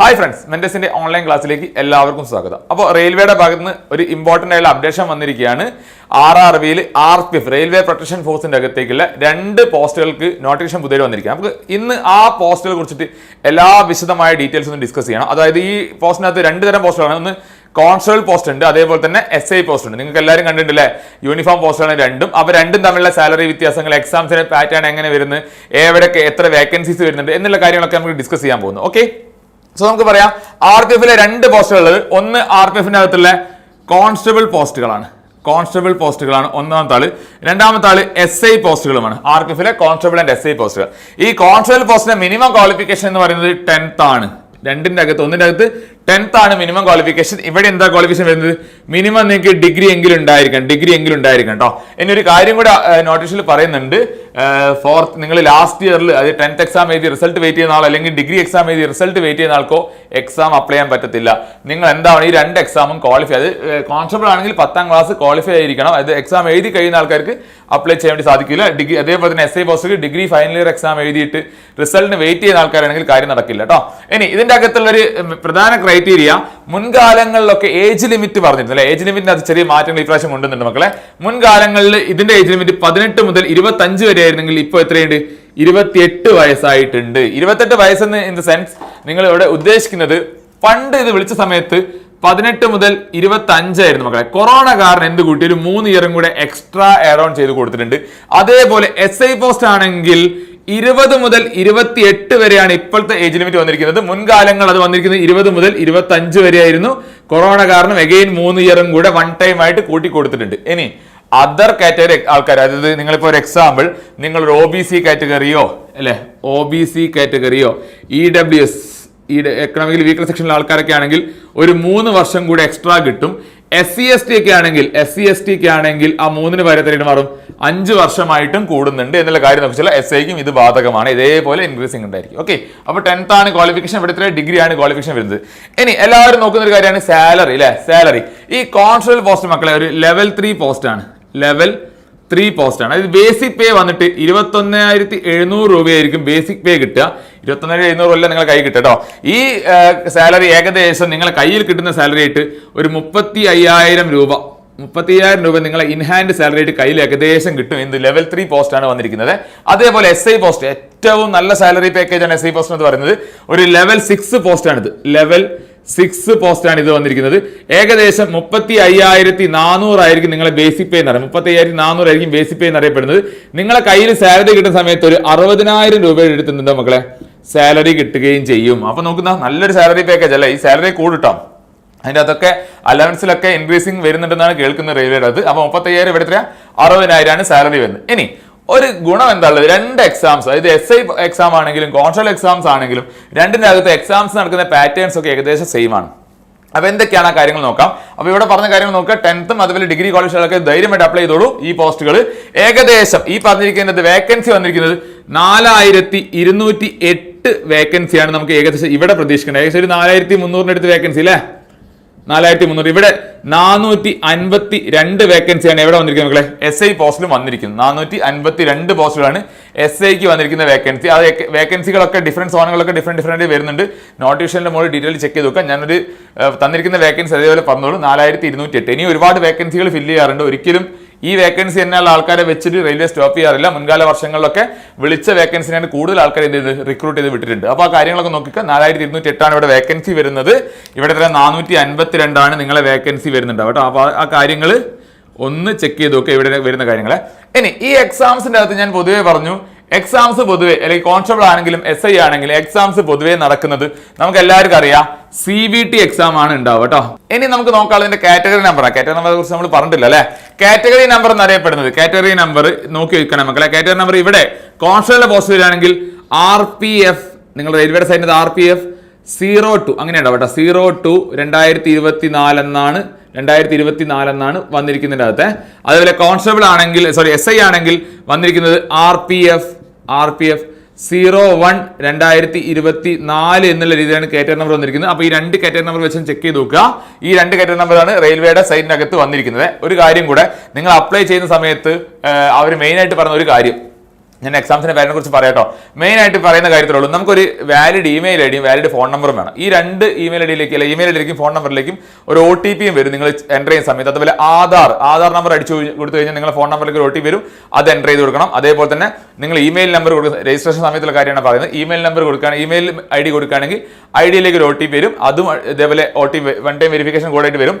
Hi friends മെന്റസിന്റെ online ക്ലാസ്സിലേക്ക് എല്ലാവർക്കും സ്വാഗതം. അപ്പോൾ റെയിൽവേയുടെ ഭാഗത്ത് നിന്ന് ഒരു ഇമ്പോർട്ടന്റ് ആയുള്ള അപ്ഡേഷൻ വന്നിരിക്കുകയാണ്. ആർ ആർ ബിയിൽ R P F railway protection ഫോഴ്സിന്റെ അകത്തേക്കുള്ള രണ്ട് പോസ്റ്റുകൾക്ക് നോട്ടിഫിക്കേഷൻ പുതിയ വന്നിരിക്കുക നമുക്ക് ഇന്ന് ആ പോസ്റ്റുകളെ കുറിച്ചിട്ട് എല്ലാ വിശദമായ ഡീറ്റെയിൽസ് ഒന്ന് ഡിസ്കസ് ചെയ്യണം. അതായത് ഈ പോസ്റ്റിനകത്ത് രണ്ട് തരം പോസ്റ്റുകളാണ് ഒന്ന് കോൺസ്റ്റബിൾ പോസ്റ്റ് ഉണ്ട് അതേപോലെ തന്നെ എസ് ഐ പോസ്റ്റ് ഉണ്ട്. നിങ്ങൾക്ക് എല്ലാവരും കണ്ടിട്ടില്ലേ? യൂണിഫോം പോസ്റ്റാണ് രണ്ടും. അപ്പോൾ രണ്ടും തമ്മിലുള്ള സാലറി വ്യത്യാസങ്ങൾ എക്സാംസിന്റെ പാറ്റേൺ എങ്ങനെ വരുന്നത് എവിടെയൊക്കെ എത്ര വേക്കൻസീസ് വരുന്നുണ്ട് എന്നുള്ള കാര്യങ്ങളൊക്കെ നമുക്ക് ഡിസ്കസ് ചെയ്യാൻ പോകുന്നു. ഓക്കെ സോ നമുക്ക് പറയാം. ആർ പി എഫിലെ രണ്ട് പോസ്റ്റുകൾ ഒന്ന് ആർ പി എഫിന്റെ അകത്തുള്ള കോൺസ്റ്റബിൾ പോസ്റ്റുകളാണ് കോൺസ്റ്റബിൾ പോസ്റ്റുകളാണ് ഒന്നാമത്തെ ആൾ രണ്ടാമത്തെ ആൾ എസ് ഐ പോസ്റ്റുകളുമാണ് ആർ പി എഫിലെ കോൺസ്റ്റബിൾ ആൻഡ് എസ് ഐ പോസ്റ്റുകൾ ഈ കോൺസ്റ്റബിൾ പോസ്റ്റിന്റെ മിനിമം ക്വാളിഫിക്കേഷൻ എന്ന് പറയുന്നത് ടെൻത്ത് ആണ്. രണ്ടിന്റെ അകത്ത് ഒന്നിന്റെ അകത്ത് ടെൻത്ത് ആണ് മിനിമം ക്വാളിഫിക്കേഷൻ ഇവിടെ എന്താ ക്വാളിഫിക്കേഷൻ വരുന്നത്? മിനിമം നിങ്ങൾക്ക് ഡിഗ്രി എങ്കിലും ഉണ്ടായിരിക്കണം ഡിഗ്രി എങ്കിലും ഉണ്ടായിരിക്കണം കേട്ടോ ഇനി ഒരു കാര്യം കൂടെ നോട്ടീസിൽ പറയുന്നുണ്ട്. ഫോർത്ത് നിങ്ങൾ ലാസ്റ്റ് ഇയറിൽ അത് ടെൻത്ത് എക്സാം എഴുതി റിസൾട്ട് വെയിറ്റ് ചെയ്യുന്ന ആൾ അല്ലെങ്കിൽ ഡിഗ്രി എക്സാം എഴുതി റിസൾട്ട് വെയിറ്റ് ചെയ്യുന്ന ആൾക്കോ എക്സാം അപ്ലൈ ചെയ്യാൻ പറ്റത്തില്ല. നിങ്ങൾ എന്താണ് ഈ രണ്ട് എക്സാമും ക്വാളിഫൈ അത് കോൺസ്റ്റബിൾ ആണെങ്കിൽ പത്താം ക്ലാസ് ക്വാളിഫൈ ആയിരിക്കണം. അത് എക്സാം എഴുതി കഴിയുന്ന ആൾക്കാർക്ക് അപ്ലൈ ചെയ്യാൻ വേണ്ടി സാധിക്കില്ല. ഡിഗ്രി അതേപോലെ തന്നെ S I post degree final year exam എഴുതിയിട്ട് റിസൾട്ടിന് വെയിറ്റ് ചെയ്യുന്ന ആൾക്കാരാണെങ്കിൽ കാര്യം നടക്കില്ല കേട്ടോ ഇനി ഇതിന്റെ അകത്തുള്ള ഒരു ക്രൈ പ്രധാന ക്രൈറ്റീരിയ മുൻകാലങ്ങളിലൊക്കെ ഏജ് ലിമിറ്റ് പറഞ്ഞിരുന്നു അല്ലെ? ഏജ് ലിമിറ്റിന് അത് ചെറിയ മാറ്റങ്ങൾ ഇപ്രാവശ്യം ഉണ്ടെന്നുണ്ട് മക്കളെ. മുൻകാലങ്ങളിൽ ഇതിന്റെ ഏജ് ലിമിറ്റ് പതിനെട്ട് മുതൽ ഇരുപത്തി അഞ്ച് വരെ ആയിരുന്നെങ്കിൽ ഇപ്പൊ എത്രയുണ്ട്? ഇരുപത്തിയെട്ട് വയസ്സായിട്ടുണ്ട്. ഇരുപത്തെട്ട് വയസ്സെന്ന് ഇൻ ദ സെൻസ് നിങ്ങൾ ഇവിടെ ഉദ്ദേശിക്കുന്നത് പണ്ട് ഇത് വിളിച്ച സമയത്ത് പതിനെട്ട് മുതൽ ഇരുപത്തി അഞ്ചായിരുന്നു മക്കളെ. കൊറോണ കാരണം എന്ത് കൂട്ടി? ഒരു മൂന്ന് ഇയറും കൂടെ എക്സ്ട്രാ എയർ ഓൺ ചെയ്ത് കൊടുത്തിട്ടുണ്ട്. അതേപോലെ എസ് ഐ പോസ്റ്റ് ആണെങ്കിൽ ഇരുപത് മുതൽ ഇരുപത്തി എട്ട് വരെയാണ് ഇപ്പോഴത്തെ ഏജ് ലിമിറ്റ് വന്നിരിക്കുന്നത്. മുൻകാലങ്ങൾ അത് വന്നിരിക്കുന്നത് ഇരുപത് മുതൽ ഇരുപത്തി അഞ്ച് വരെയായിരുന്നു. കൊറോണ കാരണം എഗെയിൻ മൂന്ന് ഇയറും കൂടെ വൺ ടൈം ആയിട്ട് കൂട്ടി കൊടുത്തിട്ടുണ്ട് ഇനി അതർ കാറ്റഗറി ആൾക്കാർ അതായത് നിങ്ങളിപ്പോൾ ഒരു എക്സാമ്പിൾ നിങ്ങൾ ഒ ബി സി കാറ്റഗറിയോ അല്ലെ? ഒ ബി സി കാറ്റഗറിയോ ഇ ഡബ്ല്യു എസ് ഈ എക്കണോമിക്കൽ വീക്കർ സെക്ഷനിലെ ആൾക്കാരൊക്കെ ആണെങ്കിൽ ഒരു മൂന്ന് വർഷം കൂടി എക്സ്ട്രാ കിട്ടും. എസ് സി എസ് ടി ഒക്കെ ആണെങ്കിൽ എസ് സി എസ് ടി ഒക്കെ ആണെങ്കിൽ ആ മൂന്നിന് വരെ മാറും. അഞ്ച് വർഷമായിട്ടും കൂടുന്നുണ്ട് എന്നുള്ള കാര്യം നോക്കിച്ചാൽ എസ് ഐക്കും ഇത് ബാധകമാണ്. ഇതേപോലെ ഇൻക്രീസിംഗ് ഉണ്ടായിരിക്കും. ഓക്കെ അപ്പോൾ ടെൻത്ത് ആണ് ക്വാളിഫിക്കേഷൻ ഇവിടെ ഡിഗ്രി ആണ് ക്വാളിഫിക്കേഷൻ വരുന്നത്. ഇനി എല്ലാവരും നോക്കുന്ന ഒരു കാര്യമാണ് സാലറി അല്ലെ സാലറി ഈ കോൺസ്റ്റബിൾ പോസ്റ്റ് മക്കളെ ഒരു ലെവൽ ത്രീ പോസ്റ്റ് ആണ്. ലെവൽ ത്രീ പോസ്റ്റ് ആണ്. അതായത് ബേസിക് പേ വന്നിട്ട് ഇരുപത്തൊന്നായിരത്തി എഴുന്നൂറ് രൂപയായിരിക്കും ബേസിക് പേ കിട്ടുക. ഇരുപത്തൊന്നായിരത്തി എഴുന്നൂറ് കൊല്ലം നിങ്ങൾ കൈ കിട്ടും കേട്ടോ. ഈ സാലറി ഏകദേശം നിങ്ങളെ കയ്യിൽ കിട്ടുന്ന സാലറി ആയിട്ട് ഒരു മുപ്പത്തി അയ്യായിരം രൂപ മുപ്പത്തി അയ്യായിരം രൂപ നിങ്ങളെ ഇൻഹാൻഡ് സാലറി ആയിട്ട് കയ്യിൽ ഏകദേശം കിട്ടും. എന്ത്? ലെവൽ ത്രീ പോസ്റ്റ് ആണ് വന്നിരിക്കുന്നത്. അതേപോലെ എസ് ഐ പോസ്റ്റ് ഏറ്റവും നല്ല സാലറി പാക്കേജ് ആണ് എസ് ഐ പോസ്റ്റ് എന്ന് പറയുന്നത്. ഒരു ലെവൽ സിക്സ് ആണിത്. ലെവൽ സിക്സ് പോസ്റ്റ് ആണ് ഇത് വന്നിരിക്കുന്നത്. ഏകദേശം മുപ്പത്തി അയ്യായിരത്തി നാനൂറായിരിക്കും നിങ്ങളെ ബേസിക് പേ എന്ന് പറയുന്നത് മുപ്പത്തി അയ്യായിരത്തി നാനൂറായിരിക്കും ബേസിക് പേ എന്ന് അറിയപ്പെടുന്നത്. നിങ്ങളെ കയ്യിൽ സാലറി കിട്ടുന്ന സമയത്ത് ഒരു അറുപതിനായിരം രൂപയുടെ എടുത്തുന്നുണ്ടോ മക്കളെ? സാലറി കിട്ടുകയും ചെയ്യും. അപ്പൊ നോക്കുന്ന നല്ലൊരു സാലറി പാക്കേജ് അല്ലേ? ഈ സാലറി കൂടിട്ടോ? അതിന്റെ അതൊക്കെ അലവൻസിലൊക്കെ ഇൻക്രീസിങ് വരുന്നുണ്ടെന്നാണ് കേൾക്കുന്ന റെയിൽവേയുടെ അത്. അപ്പൊ മുപ്പത്തയ്യായിരം ഇവിടെ എത്ര അറുപതിനായിരമാണ് സാലറി വരുന്നത്. ഇനി ഒരു ഗുണം എന്താ ഉള്ളത്? രണ്ട് എക്സാംസ് അതായത് എസ് ഐ എക്സാം ആണെങ്കിലും കോൺസ്റ്റബിൾ എക്സാംസ് ആണെങ്കിലും രണ്ടിന്റെ അകത്ത് എക്സാംസ് നടക്കുന്ന പാറ്റേൺസ് ഒക്കെ ഏകദേശം സെയിം ആണ്. അപ്പൊ എന്തൊക്കെയാണ് ആ കാര്യങ്ങൾ നോക്കാം. അപ്പോൾ ഇവിടെ പറഞ്ഞ കാര്യങ്ങൾ നോക്കുക. ടെൻത്തും അതുപോലെ ഡിഗ്രി കോളേജുകളൊക്കെ ധൈര്യമായിട്ട് അപ്ലൈ ചെയ്തോളൂ ഈ പോസ്റ്റുകൾ ഏകദേശം ഈ പറഞ്ഞിരിക്കുന്നത് വേക്കൻസി വന്നിരിക്കുന്നത് നാലായിരത്തി ഇരുന്നൂറ്റി എട്ട് വേക്കൻസിയാണ് നമുക്ക് ഏകദേശം ഇവിടെ പ്രതീക്ഷിക്കുന്നത് ഏകദേശം ഒരു നാലായിരത്തി മുന്നൂറിന് അടുത്ത് വേക്കൻസി അല്ലേ നാലായിരത്തി മുന്നൂറ് ഇവിടെ നാനൂറ്റി അൻപത്തി രണ്ട് വേക്കൻസിയാണ് എവിടെ വന്നിരിക്കുന്നത് മക്കളെ? എസ് ഐ പോസ്റ്റിലും വന്നിരിക്കുന്നത് നാനൂറ്റി അൻപത്തി രണ്ട് പോസ്റ്റുകളാണ് എസ് ഐക്ക് വന്നിരിക്കുന്ന വേക്കൻസി അത് വേക്കൻസികളൊക്കെ ഡിഫറന്റ് സോണുകളൊക്കെ ഡിഫറെന്റ് ഡിഫറന്റ് വരുന്നുണ്ട്. നോട്ടിഫിക്കേഷന്റെ മുകളിൽ ഡീറ്റെയിൽ ചെക്ക് ചെയ്ത് നോക്കാം. ഞാനൊരു തന്നിരിക്കുന്ന വേക്കൻസി അതേപോലെ പറഞ്ഞോളൂ. നാലായിരത്തി ഇരുന്നൂറ്റി എട്ട് ഇനി ഒരുപാട് വേക്കൻസികൾ ഫില്ല് ചെയ്യാറുണ്ട്. ഒരിക്കലും ഈ വേക്കൻസി തന്നെയുള്ള ആൾക്കാരെ വെച്ചിട്ട് റെയിൽവേ സ്റ്റോപ്പ് ചെയ്യാറില്ല. മുൻകാല വർഷങ്ങളിലൊക്കെ വിളിച്ച വേക്കൻസിനാണ് കൂടുതൽ ആൾക്കാർ എന്ത് ചെയ്ത് റിക്രൂട്ട് ചെയ്ത് വിട്ടിട്ടുണ്ട്. അപ്പോൾ ആ കാര്യങ്ങളൊക്കെ നോക്കിക്കുക നാലായിരത്തി ഇരുന്നൂറ്റി എട്ടാണ് ഇവിടെ വേക്കൻസി വരുന്നത്. ഇവിടെ തന്നെ നാനൂറ്റി അൻപത്തി രണ്ടാണ് നിങ്ങളെ വേക്കൻസി വരുന്നുണ്ട്. കേട്ടോ. അപ്പോൾ ആ കാര്യങ്ങൾ ഒന്ന് ചെക്ക് ചെയ്ത് നോക്കുക ഇവിടെ വരുന്ന കാര്യങ്ങളെ. ഇനി ഈ എക്സാംസിന്റെ അകത്ത് ഞാൻ പൊതുവേ പറഞ്ഞു എക്സാംസ് പൊതുവെ അല്ലെങ്കിൽ കോൺസ്റ്റബിൾ ആണെങ്കിലും എസ് ഐ ആണെങ്കിലും എക്സാംസ് പൊതുവേ നടക്കുന്നത് നമുക്ക് എല്ലാവർക്കും അറിയാം. സി ബി ടി എക്സാം ആണ് ഉണ്ടാവുക കേട്ടോ. ഇനി നമുക്ക് നോക്കാം അതിന്റെ കാറ്റഗറി നമ്പർ കാറ്റഗറി നമ്പറെ കുറിച്ച് നമ്മൾ പറഞ്ഞിട്ടില്ല അല്ലെ? കാറ്റഗറി നമ്പർ എന്നറിയപ്പെടുന്നത്. കാറ്റഗറി നമ്പർ നോക്കി വെക്കണം മക്കളെ. കാറ്റഗറി നമ്പർ ഇവിടെ കോൺസ്റ്റബിളിന്റെ പോസ്റ്റ് വരികയാണെങ്കിൽ ആർ പി എഫ് നിങ്ങൾ റെയിൽവേയുടെ സൈഡിൽ R P F zero two അങ്ങനെയുണ്ടാവും കേട്ടോ സീറോ ടു രണ്ടായിരത്തി ഇരുപത്തി നാലെന്നാണ് രണ്ടായിരത്തി ഇരുപത്തി നാലെന്നാണ് വന്നിരിക്കുന്നതിന്റെ അകത്തെ. അതുപോലെ കോൺസ്റ്റബിൾ ആണെങ്കിൽ സോറി എസ് ഐ ആണെങ്കിൽ വന്നിരിക്കുന്നത് R P F R P F zero one രണ്ടായിരത്തി ഇരുപത്തി നാല് എന്നുള്ള രീതിയിലാണ് കാറ്റഗറി നമ്പർ വന്നിരിക്കുന്നത്. അപ്പോൾ ഈ രണ്ട് കാറ്റഗറി നമ്പർ വെച്ച് ചെക്ക് ചെയ്ത് നോക്കുക. ഈ രണ്ട് കാറ്റഗറി നമ്പറാണ് റെയിൽവേയുടെ സൈറ്റിനകത്ത് വന്നിരിക്കുന്നത്. ഒരു കാര്യം കൂടെ നിങ്ങൾ അപ്ലൈ ചെയ്യുന്ന സമയത്ത് അവർ മെയിനായിട്ട് പറഞ്ഞ ഒരു കാര്യം. ഞാൻ എക്സാംസിന്റെ പേരിനെ കുറിച്ച് പറയാട്ടോ. മെയിൻ ആയിട്ട് പറയുന്ന കാര്യത്തിലുള്ളൂ നമുക്കൊരു വാലിഡ് ഇമെയിൽ ഐ ഡിയും വാലിഡ് ഫോൺ നമ്പറും വേണം. ഈ രണ്ട് ഇമെയിൽ ഐ ഡിയിലേക്ക് അല്ല ഇമെയിൽ ഐഡിയിലേക്കും ഫോൺ നമ്പറിലേക്കും ഒരു ഒ ടി പിയും വരും. നിങ്ങൾ എന്റർ ചെയ്യുന്ന സമയത്ത്. അതുപോലെ ആധാർ. ആധാർ നമ്പർ അടിച്ചു കൊടുത്തു കഴിഞ്ഞാൽ നിങ്ങളുടെ ഫോൺ നമ്പറിലേക്ക് ഒരു ഒ ടി വരും. അത് എന്റർ ചെയ്ത് കൊടുക്കണം. അതേപോലെ തന്നെ നിങ്ങൾ ഇമെയിൽ നമ്പർ കൊടുക്കുന്ന രജിസ്ട്രേഷൻ സമയത്തുള്ള കാര്യമാണ് പറയുന്നത്. ഇമെയിൽ നമ്പർ കൊടുക്കുകയാണ് ഇമെയിൽ ഐ ഡി കൊടുക്കുകയാണെങ്കിൽ ഐ ഡിയിലേക്ക് ഒരു ഒ ടി പി വരും. അതും ഇതേപോലെ O T one time verification കോഡായിട്ട് വരും.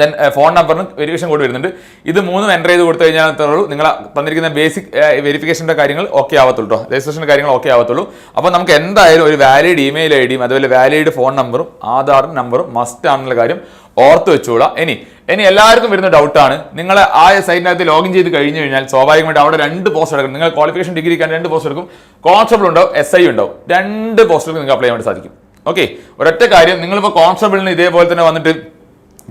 ദെൻ ഫോൺ നമ്പറിന് വെരിഫിക്കേഷൻ കോഡ് വരുന്നുണ്ട്. ഇത് മൂന്നും എന്റർ ചെയ്ത് കൊടുത്തു കഴിഞ്ഞാൽ ഉള്ളൂ. നിങ്ങൾ തന്നിരിക്കുന്ന ബേസിക് വെരിഫിക്കേഷന്റെ കാര്യങ്ങൾ ഓക്കെ ആവത്തുള്ളൂ കേട്ടോ രജിസ്ട്രേഷന്റെ കാര്യങ്ങൾ ഓക്കെ ആവത്തുള്ളൂ. അപ്പോൾ നമുക്ക് എന്തായാലും ഒരു വാലിഡ് ഇമെയിൽ ഐ ഡിയും അതുപോലെ വാലിഡ് ഫോൺ നമ്പറും ആധാർ നമ്പറും മസ്റ്റ് ആണെന്നുള്ള കാര്യം ഓർത്ത് വെച്ചോളാം ഇനി ഇനി എല്ലാവർക്കും വരുന്ന ഡൗട്ടാണ് നിങ്ങൾ ആ സൈറ്റിനകത്ത് ലോഗിൻ ചെയ്ത് കഴിഞ്ഞു കഴിഞ്ഞാൽ സ്വാഭാവികമായിട്ട് അവിടെ രണ്ട് പോസ്റ്റ് എടുക്കും. നിങ്ങൾ ക്വാളിഫിക്കേഷൻ ഡിഗ്രിക്കാൻ രണ്ട് പോസ്റ്റ് എടുക്കും. കോൺസ്റ്റബിൾ ഉണ്ടാവും എസ് ഐ ഉണ്ടാവും. രണ്ട് പോസ്റ്റുകൾക്ക് നിങ്ങൾക്ക് അപ്ലൈ ചെയ്യാൻ വേണ്ടി സാധിക്കും. ഓക്കെ ഒരൊറ്റ കാര്യം നിങ്ങളിപ്പോൾ കോൺസ്റ്റബിളിന് ഇതേപോലെ തന്നെ വന്നിട്ട്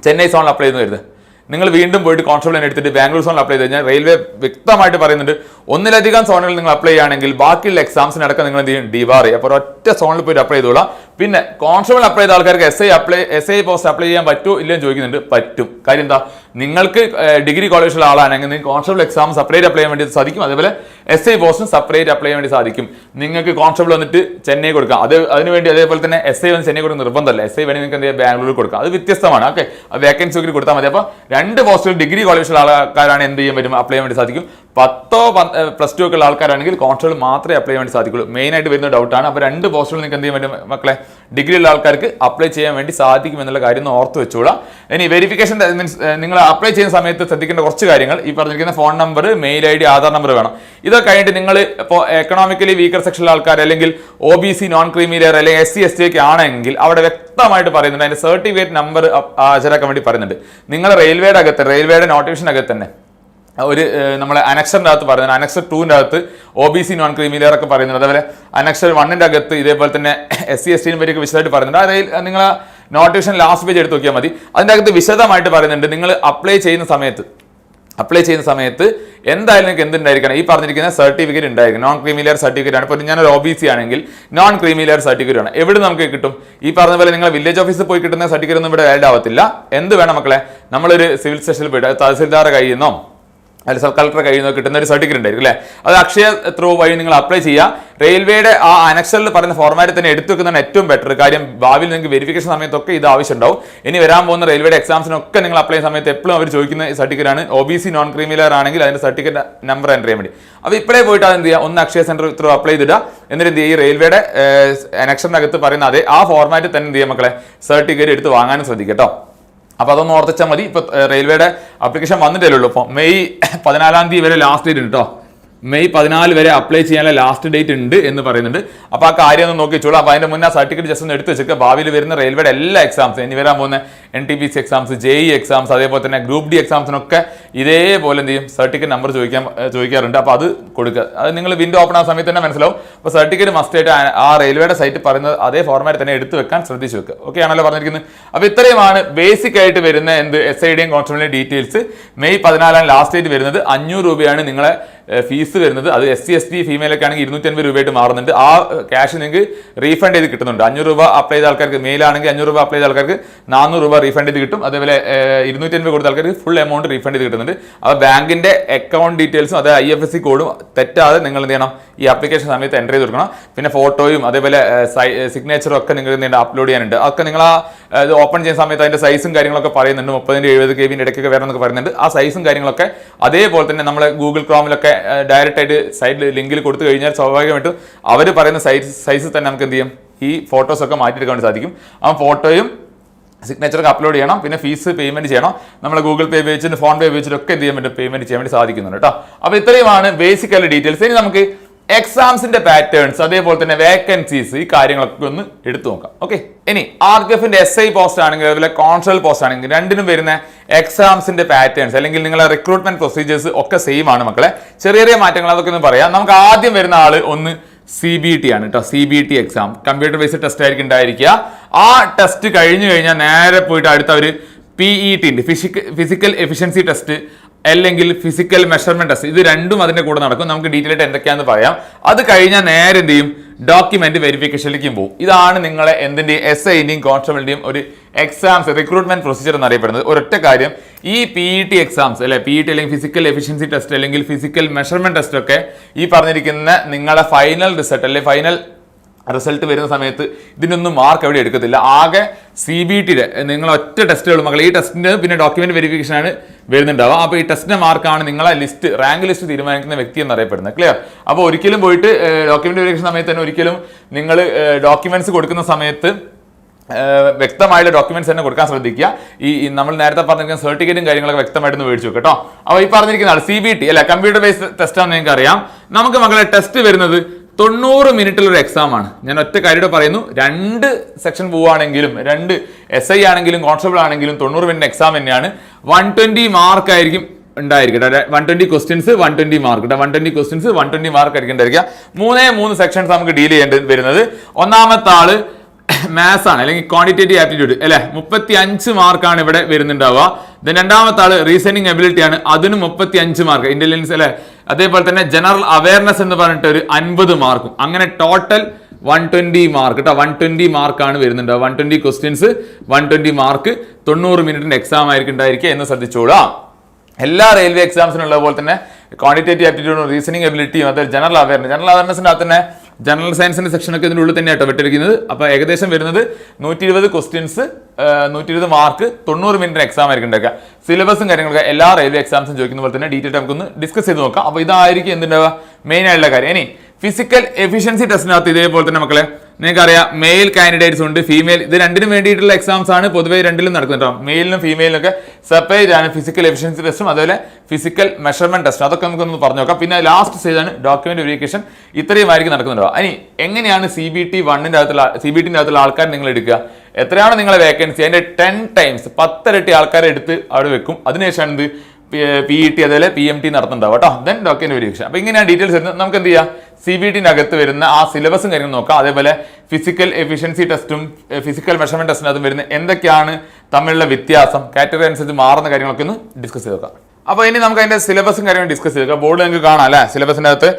ചെന്നൈ സോണിൽ അപ്ലൈ ചെയ്യുന്നു വരുന്നത് നിങ്ങൾ വീണ്ടും പോയിട്ട് കോൺസ്റ്റബിൾ എടുത്തിട്ട് ബാംഗ്ലൂർ സോണിൽ അപ്ലൈ ചെയ്ത് കഴിഞ്ഞാൽ റെയിൽവേ വ്യക്തമായിട്ട് പറയുന്നുണ്ട് ഒന്നിലധികം സോണുകൾ നിങ്ങൾ അപ്ലൈ ചെയ്യുകയാണെങ്കിൽ ബാക്കിയുള്ള എക്സാംസിനടക്കം നിങ്ങൾ എന്ത് ചെയ്യും? ചെയ്യും അപ്പോൾ ഒറ്റ സോണിൽ പോയിട്ട് അപ്ലൈ ചെയ്തോളാം. പിന്നെ കോൺസ്റ്റബിൾ അപ്ലൈ ചെയ്ത ആൾക്കാർക്ക് S I apply S I post apply ചെയ്യാൻ പറ്റുമോ ഇല്ലെന്ന് ചോദിക്കുന്നുണ്ട്. പറ്റും. കാര്യം എന്താ? നിങ്ങൾക്ക് ഡിഗ്രി കോളേജിലുള്ള ആളാണെങ്കിൽ നിങ്ങൾക്ക് കോൺസ്റ്റബിൾ എക്സാം സെപ്പറേറ്റ് അപ്ലൈ ചെയ്യാൻ വേണ്ടി സാധിക്കും. അതേപോലെ എസ് ഐ പോസ്റ്റും സെപ്പറേറ്റ് അപ്ലൈ ചെയ്യാൻ വേണ്ടി സാധിക്കും. നിങ്ങൾക്ക് കോൺസ്റ്റബിൾ വന്നിട്ട് ചെന്നൈ കൊടുക്കാം. അത് അതിനുവേണ്ടി അതേപോലെ തന്നെ എസ് ഐ വന്ന് ചെന്നൈ കൊടുക്കുന്ന നിർബന്ധമല്ല. എസ് ഐ വേണമെങ്കിൽ നിങ്ങൾക്ക് എന്ത് ബാംഗ്ലൂരിൽ കൊടുക്കാം. അത് വ്യത്യസ്തമാണ്. ഓക്കെ. വേക്കൻസി ഒക്കെ കൊടുത്താൽ മതി. അപ്പോൾ രണ്ട് പോസ്റ്റുകൾ ഡിഗ്രി കോളേജിലുള്ള ആൾക്കാരാണ് എന്ത് ചെയ്യാൻ പറ്റും? അപ്ലൈ ചെയ്യാൻ വേണ്ടി സാധിക്കും. പത്തോ പ്ലസ് ടു ഒക്കെ ഉള്ള ആൾക്കാരാണെങ്കിൽ കോൺസ്റ്റബിൾ മാത്രമേ അപ്ലൈ ചെയ്യാൻ വേണ്ടി സാധിക്കുള്ളൂ. മെയിനായിട്ട് വരുന്ന ഡൗട്ടാണ് അപ്പോൾ രണ്ട് പോസ്റ്റുകൾ നിങ്ങൾക്ക് എന്ത് ചെയ്യാൻ പറ്റും മക്കളെ? ഡിഗ്രി ഉള്ള ആൾക്കാർക്ക് അപ്ലൈ ചെയ്യാൻ വേണ്ടി സാധിക്കും എന്നുള്ള കാര്യം ഒന്ന് ഓർത്ത് വെച്ചോളാം ഇനി വെരിഫിക്കേഷൻ മീൻസ് നിങ്ങൾ അപ്ലൈ ചെയ്യുന്ന സമയത്ത് ശ്രദ്ധിക്കേണ്ട കുറച്ച് കാര്യങ്ങൾ. ഈ പറഞ്ഞിരിക്കുന്ന phone number mail I D Aadhaar number വേണം. ഇതൊക്കെ കഴിഞ്ഞിട്ട് നിങ്ങൾ ഇപ്പോൾ എക്കണോമിക്കലി വീക്കർ സെക്ഷനിലെ ആൾക്കാർ അല്ലെങ്കിൽ O B C non creamy അല്ലെങ്കിൽ എസ് സി എസ് ടി ഒക്കെ ആണെങ്കിൽ അവിടെ വ്യക്തമായിട്ട് പറയുന്നുണ്ട്. അതിന്റെ സർട്ടിഫിക്കറ്റ് നമ്പർ ഹാജരാക്കാൻ വേണ്ടി പറയുന്നുണ്ട്. നിങ്ങൾ റെയിൽവേയുടെ അകത്ത് റെയിൽവേയുടെ നോട്ടിഫിക്കേഷൻ അകത്ത് തന്നെ. ഒരു നമ്മളെ അനക്സറിന്റെ അകത്ത് പറയുന്നത് അനക്സർ ടൂവിന്റെ അകത്ത് O B C non creamy layer ഒക്കെ പറയുന്നുണ്ട്. അതേപോലെ അനക്സർ വണ്ണിന്റെ അകത്ത് ഇതേപോലെ തന്നെ എസ് സി എസ് ടീനെ പറ്റിയൊക്കെ വിശദമായിട്ട് പറയുന്നുണ്ട്. അതായത് നിങ്ങൾ നോട്ടിഫിക്കേഷൻ ലാസ്റ്റ് പേജ് എടുത്ത് നോക്കിയാൽ മതി. അതിന്റെ അകത്ത് വിശദമായിട്ട് പറയുന്നുണ്ട് നിങ്ങൾ അപ്ലൈ ചെയ്യുന്ന സമയത്ത് അപ്ലൈ ചെയ്യുന്ന സമയത്ത് എന്തായാലും നിങ്ങൾക്ക് എന്തുണ്ടായിരിക്കണം? ഈ പറഞ്ഞിരിക്കുന്ന സർട്ടിഫിക്കറ്റ് ഉണ്ടായിരിക്കും നോൺ ക്രീമിലെയർ സർട്ടിഫിക്കറ്റ് ആണ്. ഇപ്പോൾ ഞാനൊരു ഒ ബി സി ആണെങ്കിൽ നോൺ ക്രീമിലെയർ സർട്ടിഫിക്കറ്റ് ആണ്. എവിടെ നമുക്ക് കിട്ടും? ഈ പറഞ്ഞ പോലെ നിങ്ങൾ വില്ലേജ് ഓഫീസിൽ പോയി കിട്ടുന്ന സർട്ടിഫിക്കറ്റ് ഒന്നും ഇവിടെ വാലിഡ് ആവത്തില്ല. എന്ത് വേണം മക്കളെ? നമ്മളൊരു സിവിൽ സ്റ്റേഷനിൽ പോയിട്ട് തഹസിൽദാർ നിന്നോ അല്ല സബ് കളക്ടറെ കയ്യിൽ നിന്ന് കിട്ടുന്ന ഒരു സർട്ടിഫിക്കറ്റ് ഉണ്ടായിരിക്കും അല്ലേ? അത് അക്ഷയ ത്രൂ വഴി നിങ്ങൾ അപ്ലൈ ചെയ്യുക. റെയിൽവേയുടെ ആ അനക്ഷറിൽ പറയുന്ന ഫോർമാറ്റ് തന്നെ എടുത്തു വെക്കുന്നതാണ് ഏറ്റവും ബെറ്റർ കാര്യം ഭാവിയിൽ നിങ്ങൾക്ക് വെരിഫിക്കേഷൻ സമയത്തൊക്കെ ഇത് ആവശ്യമുണ്ടാവും. ഇനി വരാൻ പോകുന്ന റെയിൽവേയുടെ എക്സാംസിനൊക്കെ നിങ്ങൾ അപ്ലൈ ചെയ്യുന്ന സമയത്ത് എപ്പോഴും അവർ ചോദിക്കുന്ന സർട്ടിഫിക്കറ്റ് ആണ്. O B C non creamy layer ആണെങ്കിൽ അതിന്റെ സർട്ടിഫിക്കറ്റ് നമ്പർ എന്റർ ചെയ്യാൻ വേണ്ടി. അപ്പോൾ ഇപ്പോഴേ പോയിട്ട് അത് എന്ത് ചെയ്യുക? ഒന്ന് അക്ഷയ സെന്റർ ത്രൂ അപ്ലൈ ചെയ്തിടുക. എന്നിട്ട് എന്ത് ചെയ്യുക? ഈ റെയിൽവേയുടെ അനക്ഷറിനകത്ത് പറയുന്ന അതേ ആ ഫോർമാറ്റ് തന്നെ എന്ത് ചെയ്യുക മക്കളെ? സർട്ടിഫിക്കറ്റ് എടുത്ത് വാങ്ങാനും ശ്രദ്ധിക്കുക കേട്ടോ. അപ്പോൾ അതൊന്ന് ഓർത്തിച്ചാൽ മതി. ഇപ്പോൾ റെയിൽവേയുടെ അപ്ലിക്കേഷൻ വന്നിട്ടേ ഉള്ളൂ ഇപ്പോൾ മെയ് പതിനാലാം തീയതി വരെ ലാസ്റ്റ് ഡേറ്റ് ഉണ്ട് കേട്ടോ മെയ് പതിനാല് വരെ അപ്ലൈ ചെയ്യാനുള്ള ലാസ്റ്റ് ഡേറ്റ് ഉണ്ട് എന്ന് പറയുന്നുണ്ട്. അപ്പോൾ ആ കാര്യം ഒന്ന് നോക്കി വെച്ചോളൂ. അപ്പോൾ അതിന്റെ മുന്നേ സർട്ടിഫിക്കറ്റ് ജസ്റ്റ് ഒന്ന് എടുത്ത് വെച്ചേക്കുക ഭാവിയിൽ വരുന്ന റെയിൽവേയുടെ എല്ലാ എക്സാംസ് ഇനി വരാൻ പോകുന്ന N T P C exams J E exams അതേപോലെ തന്നെ ഗ്രൂപ്പ് ഡി എക്സാംസിനൊക്കെ ഇതേപോലെ എന്ത് ചെയ്യും? സർട്ടിഫിക്കറ്റ് നമ്പർ ചോദിക്കാൻ ചോദിക്കാറുണ്ട്. അപ്പോൾ അത് കൊടുക്കുക. അത് നിങ്ങൾ വിൻഡോ ഓപ്പൺ ആ സമയത്ത് തന്നെ മനസ്സിലാവും. അപ്പോൾ സർട്ടിഫിക്കറ്റ് മസ്റ്റ് ആയിട്ട് ആ- റെയിൽവേയുടെ സൈറ്റ് പറയുന്നത് അതേ ഫോർമാറ്റ് തന്നെ എടുത്തു വെക്കാൻ ശ്രദ്ധിച്ചു വെക്കുക. ഓക്കെ ആണല്ലോ പറഞ്ഞിരിക്കുന്നത്? അപ്പോൾ ഇത്രയുമാണ് ബേസിക് ആയിട്ട് വരുന്ന എന്ത് എസ് ഐ ഡിയും കോൺസ്റ്റബിളിന്റെ ഡീറ്റെയിൽസ് മെയ് പതിനാലാം ലാസ്റ്റ് ഡേറ്റ് വരുന്നത്. അഞ്ഞൂറ് രൂപയാണ് നിങ്ങളെ ഫീസ് വരുന്നത്. അത് S C S T female ഒക്കെ ആണെങ്കിൽ ഇരുന്നൂറ്റി അൻപത് രൂപയായിട്ട് മാറുന്നുണ്ട്. ആ ക്യാഷ് നിങ്ങൾക്ക് റീഫണ്ട് ചെയ്ത് കിട്ടുന്നുണ്ട്. അഞ്ഞൂറ് രൂപ അപ്ലൈ ചെയ്ത ആൾക്കാർക്ക് മെയിലാണെങ്കിൽ അഞ്ഞൂറ് രൂപ അപ്ലൈ ചെയ്ത ആൾക്കാർക്ക് നാനൂറ് രൂപ റീഫണ്ട് ചെയ്ത് കിട്ടും. അതേപോലെ ഇരുന്നൂറ്റി അൻപത് കൊടുത്ത ആൾക്കാർക്ക് ഫുൾ എമൗണ്ട് റീഫണ്ട് ചെയ്ത് കിട്ടുന്നുണ്ട് അപ്പോൾ ബാങ്കിന്റെ അക്കൗണ്ട് ഡീറ്റെയിൽസും അതായത് ഐ എഫ് എസ് സി കോഡും തെറ്റാതെ നിങ്ങൾ എന്ത് ചെയ്യണം? ഈ അപ്ലിക്കേഷൻ സമയത്ത് എന്റർ ചെയ്ത് കൊടുക്കണം. പിന്നെ ഫോട്ടോയും അതേപോലെ സിഗ്നേച്ചറും ഒക്കെ നിങ്ങൾ എന്ത് അപ്ലോഡ് ചെയ്യാനുണ്ട്. അതൊക്കെ നിങ്ങൾ ആ ഇത് ഓപ്പൺ ചെയ്യുന്ന സമയത്ത് അതിന്റെ സൈസും കാര്യങ്ങളൊക്കെ പറയുന്നുണ്ട്. മുപ്പതിന്റെ എഴുപത് കെ ബിന്റെ ഇടയ്ക്കൊക്കെ വരണമെന്നൊക്കെ പറയുന്നുണ്ട്. ആ സൈസും കാര്യങ്ങളൊക്കെ അതേപോലെ തന്നെ നമ്മൾ ഗൂഗിൾ ക്രോമിലൊക്കെ ഡയറക്റ്റ് ആയിട്ട് സൈഡിൽ ലിങ്കിൽ കൊടുത്തു കഴിഞ്ഞാൽ സ്വാഭാവികമായിട്ടും അവർ പറയുന്ന സൈസ് സൈസ് തന്നെ നമുക്ക് എന്ത് ചെയ്യും? ഈ ഫോട്ടോസൊക്കെ മാറ്റിയെടുക്കാൻ സാധിക്കും. ആ ഫോട്ടോയും സിഗ്നേച്ചറൊക്കെ അപ്ലോഡ് ചെയ്യണം. പിന്നെ ഫീസ് പേയ്മെന്റ് ചെയ്യണം. നമ്മൾ ഗൂഗിൾ പേ ഉപയോഗിച്ചിട്ട് ഫോൺ പേ ഉപയോഗിച്ചിട്ടൊക്കെ എന്ത് ചെയ്യാൻ പറ്റും? പേയ്മെന്റ് ചെയ്യാൻ വേണ്ടി സാധിക്കുന്നുണ്ട് കേട്ടോ അപ്പോൾ ഇത്രയുമാണ് ബേസിക്കലി ഡീറ്റെയിൽസ് ഇനി നമുക്ക് എക്സാംസിന്റെ പാറ്റേൺസ് അതേപോലെ തന്നെ വേക്കൻസീസ് ഈ കാര്യങ്ങളൊക്കെ ഒന്ന് എടുത്തു നോക്കാം. ഓക്കെ ഇനി ആർ എഫിന്റെ എസ് ഐ പോസ്റ്റ് ആണെങ്കിൽ അതുപോലെ കോൺസൽ പോസ്റ്റ് ആണെങ്കിൽ രണ്ടിനും വരുന്ന എക്സാംസിന്റെ പാറ്റേൺസ് അല്ലെങ്കിൽ നിങ്ങളെ റിക്രൂട്ട്മെന്റ് പ്രൊസീജിയേഴ്സ് ഒക്കെ സെയിം ആണ് മക്കളെ. ചെറിയ ചെറിയ മാറ്റങ്ങൾ അതൊക്കെ ഒന്ന് പറയാം. നമുക്ക് ആദ്യം വരുന്ന ആൾ ഒന്ന് സി ബി ടി ആണ് കേട്ടോ C B T exam computer based test ആയിരിക്കും ഉണ്ടായിരിക്കുക. ആ ടെസ്റ്റ് കഴിഞ്ഞു കഴിഞ്ഞാൽ നേരെ പോയിട്ട് അടുത്ത ഒരു പി ഇ ടി ഉണ്ട്. ഫിസിക്കൽ എഫിഷ്യൻസി ടെസ്റ്റ് അല്ലെങ്കിൽ ഫിസിക്കൽ മെഷർമെന്റ് ടെസ്റ്റ് ഇത് രണ്ടും അതിന്റെ കൂടെ നടക്കും. നമുക്ക് ഡീറ്റെയിൽ ആയിട്ട് എന്തൊക്കെയാണെന്ന് പറയാം. അത് കഴിഞ്ഞാൽ നേരെ എന്ത് ചെയ്യും? ഡോക്യുമെന്റ് വെരിഫിക്കേഷനിലേക്കും പോകും. ഇതാണ് നിങ്ങളെ എന്തിന്റെ എസ് ഐന്റെയും കോൺസ്റ്റബിളിന്റെയും ഒരു എക്സാംസ് റിക്രൂട്ട്മെന്റ് പ്രൊസീജിയർ എന്നറിയപ്പെടുന്നത്. ഒരൊറ്റ കാര്യം ഈ പി ഇ ടി എക്സാംസ് അല്ലെ? പി ഇ ടി അല്ലെങ്കിൽ ഫിസിക്കൽ എഫിഷ്യൻസി ടെസ്റ്റ് അല്ലെങ്കിൽ ഫിസിക്കൽ മെഷർമെന്റ് ടെസ്റ്റ് ഒക്കെ ഈ പറഞ്ഞിരിക്കുന്ന നിങ്ങളെ ഫൈനൽ റിസൾട്ട് അല്ലെ? ഫൈനൽ റിസൾട്ട് വരുന്ന സമയത്ത് ഇതിനൊന്നും മാർക്ക് എവിടെ എടുക്കത്തില്ല. ആകെ സി ബി ടിയുടെ നിങ്ങൾ ഒറ്റ ടെസ്റ്റുകൾ മക്കൾ ഈ ടെസ്റ്റിന്റെ പിന്നെ ഡോക്യുമെന്റ് വെരിഫിക്കേഷൻ ആണ് വരുന്നുണ്ടാവുക അപ്പോൾ ഈ ടെസ്റ്റിന്റെ മാർക്കാണ് നിങ്ങളെ ലിസ്റ്റ് റാങ്ക് ലിസ്റ്റ് തീരുമാനിക്കുന്ന വ്യക്തി എന്നറിയപ്പെടുന്നത്. ക്ലിയർ അപ്പോൾ ഒരിക്കലും പോയിട്ട് ഡോക്യുമെന്റ് വെരിഫിക്കേഷൻ സമയത്ത് തന്നെ ഒരിക്കലും നിങ്ങൾ ഡോക്യുമെന്റ്സ് കൊടുക്കുന്ന സമയത്ത് വ്യക്തമായുള്ള ഡോക്യുമെന്റ്സ് തന്നെ കൊടുക്കാൻ ശ്രദ്ധിക്കുക. ഈ നമ്മൾ നേരത്തെ പറഞ്ഞിരിക്കുന്ന സർട്ടിഫിക്കറ്റും കാര്യങ്ങളൊക്കെ വ്യക്തമായിട്ട് മേടിച്ചു കേട്ടോ. അപ്പോൾ ഈ പറഞ്ഞിരിക്കുന്ന സി ബി ടി അല്ല? കമ്പ്യൂട്ടർ ബേസ്ഡ് ടെസ്റ്റ് ആണെന്ന് നിങ്ങൾക്ക് അറിയാം നമുക്ക് മക്കളെ ടെസ്റ്റ് വരുന്നത് തൊണ്ണൂറ് മിനിറ്റിലൊരു എക്സാമാണ് ഞാൻ ഒറ്റ കാര്യമായിട്ട് പറയുന്നു. രണ്ട് സെക്ഷൻ പോവുകയാണെങ്കിലും രണ്ട് എസ് ഐ ആണെങ്കിലും കോൺസ്റ്റബിൾ ആണെങ്കിലും തൊണ്ണൂറ് മിനിറ്റ് എക്സാം തന്നെയാണ്. വൺ ട്വന്റി മാർക്ക് ആയിരിക്കും ഉണ്ടായിരിക്കട്ടെ one twenty questions one twenty mark one twenty questions one twenty mark ആയിരിക്കും ഉണ്ടായിരിക്കുക. മൂന്നേ മൂന്ന് സെക്ഷൻസ് നമുക്ക് ഡീൽ ചെയ്യേണ്ടി വരുന്നത്. ഒന്നാമത്തെ ആൾ മാത്സ് ആണ് അല്ലെങ്കിൽ ക്വാണ്ടിറ്റേറ്റീവ് ആപ്റ്റിറ്റ്യൂഡ് അല്ലെ? മുപ്പത്തി അഞ്ച് മാർക്കാണ് ഇവിടെ വരുന്നുണ്ടാവുക. ദെൻ രണ്ടാമത്തെ ആൾ റീസണിങ് എബിലിറ്റി ആണ് അതിന് മുപ്പത്തി അഞ്ച് മാർക്ക് ഇന്റലിജൻസ് അല്ലെ? അതേപോലെ തന്നെ ജനറൽ അവയർനെസ് എന്ന് പറഞ്ഞിട്ട് ഒരു അൻപത് മാർക്കും അങ്ങനെ ടോട്ടൽ വൺ ട്വന്റി മാർക്ക് കേട്ടോ? വൺ ട്വന്റി മാർക്കാണ് വരുന്നുണ്ട് one twenty questions one twenty mark തൊണ്ണൂറ് മിനിറ്റിന്റെ എക്സാം ആയിരിക്കും ഉണ്ടായിരിക്കുക എന്ന് ശ്രദ്ധിച്ചോളാം എല്ലാ റെയിൽവേ എക്സാംസിനുള്ള പോലെ തന്നെ ക്വാണ്ടിറ്റേറ്റീവ് ആപ്റ്റിറ്റ്യൂഡും റീസണിങ് എബിലിറ്റിയും അതായത് ജനറൽ അവയർനെസ് ജനറൽ അവയർനെസിന്റെ അകത്ത് തന്നെ ജനറൽ സയൻസിന്റെ സെക്ഷനൊക്കെ ഇതിന്റെ ഉള്ളിൽ തന്നെ ആട്ടോ വിട്ടിരിക്കുന്നത്. അപ്പോൾ ഏകദേശം വരുന്നത് നൂറ്റി ഇരുപത് ക്വസ്റ്റ്യൻസ് നൂറ്റി ഇരുപത് മാർക്ക് തൊണ്ണൂറ് മിനിറ്റ് എക്സാം ആയിരിക്കും ഉണ്ടാക്കുക. സിലബസും കാര്യങ്ങളൊക്കെ എല്ലാ റെയിൽവേ എക്സാംസും ചോദിക്കുന്ന പോലെ തന്നെ ഡീറ്റെയിൽ നമുക്കൊന്ന് ഡിസ്കസ് ചെയ്ത് നോക്കാം. അപ്പോൾ ഇതായിരിക്കും എന്തുണ്ടാവുക? മെയിൻ ആയിട്ടുള്ള കാര്യം. ഇനി ഫിസിക്കൽ എഫിഷ്യൻസി ടെസ്റ്റിനകത്ത് ഇതേപോലെ തന്നെ മക്കളെ. നിങ്ങൾക്കറിയാം മെയിൽ കാൻഡിഡേറ്റ്സ് ഉണ്ട് ഫീമെയിൽ ഇത് രണ്ടിനും വേണ്ടിയിട്ടുള്ള എക്സാംസ് ആണ്. പൊതുവേ രണ്ടിലും നടക്കുന്നത് മെയിലിനും ഫീമെയിലിനും ഒക്കെ സെപ്പറേറ്റ് ആണ് ഫിസിക്കൽ എഫിഷ്യൻസി ടെസ്റ്റും അതുപോലെ ഫിസിക്കൽ മെഷർമെന്റ് ടെസ്റ്റും അതൊക്കെ നമുക്കൊന്ന് പറഞ്ഞു നോക്കാം. പിന്നെ ലാസ്റ്റ് സ്റ്റേജ് ആണ് ഡോക്യുമെന്റ് വെരിഫിക്കേഷൻ ഇത്രയുമായിരിക്കും നടക്കുന്നുണ്ടോ ഇനി എങ്ങനെയാണ് സി ബി ടി വണ്ണിന്റെ അകത്തുള്ള സി ബി ടിന്റെ അകത്തുള്ള ആൾക്കാർ നിങ്ങൾ എടുക്കുക? എത്രയാണ് നിങ്ങളെ വേക്കൻസി അതിന്റെ ടെൻ ടൈംസ് പത്തരട്ടി ആൾക്കാരെ എടുത്ത് അവിടെ വെക്കും. അതിനുശേഷമാണ് എന്ത്? പി ഇ ടി അതേപോലെ പി എം ടി നടത്തുന്നുണ്ടാവും കേട്ടോ. ദെൻ ഡോക്യുമെന്റ് വെരിഫിക്കേഷൻ അപ്പൊ ഇങ്ങനെയാണ് ഡീറ്റെയിൽസ് വരുന്നത്. നമുക്ക് എന്ത് ചെയ്യാം? സി ബി ടിനകത്ത് വരുന്ന ആ സിലബസും കാര്യങ്ങളും നോക്കാം. അതേപോലെ ഫിസിക്കൽ എഫിഷ്യൻസി ടെസ്റ്റും ഫിസിക്കൽ മെഷർമെന്റ് ടെസ്റ്റിനകത്തും വരുന്ന എന്തൊക്കെയാണ് തമ്മിലുള്ള വ്യത്യാസം കാറ്റഗറി അനുസരിച്ച് മാറുന്ന കാര്യങ്ങളൊക്കെ ഒന്ന് ഡിസ്കസ് ചെയ്ത് നോക്കാം. അപ്പോൾ ഇനി നമുക്ക് അതിന്റെ സിലബസും കാര്യങ്ങളും ഡിസ്കസ് ചെയ്തേക്കാം ബോർഡ് നിങ്ങൾക്ക് കാണാം അല്ലേ? സിലബസിന്റെ അകത്ത്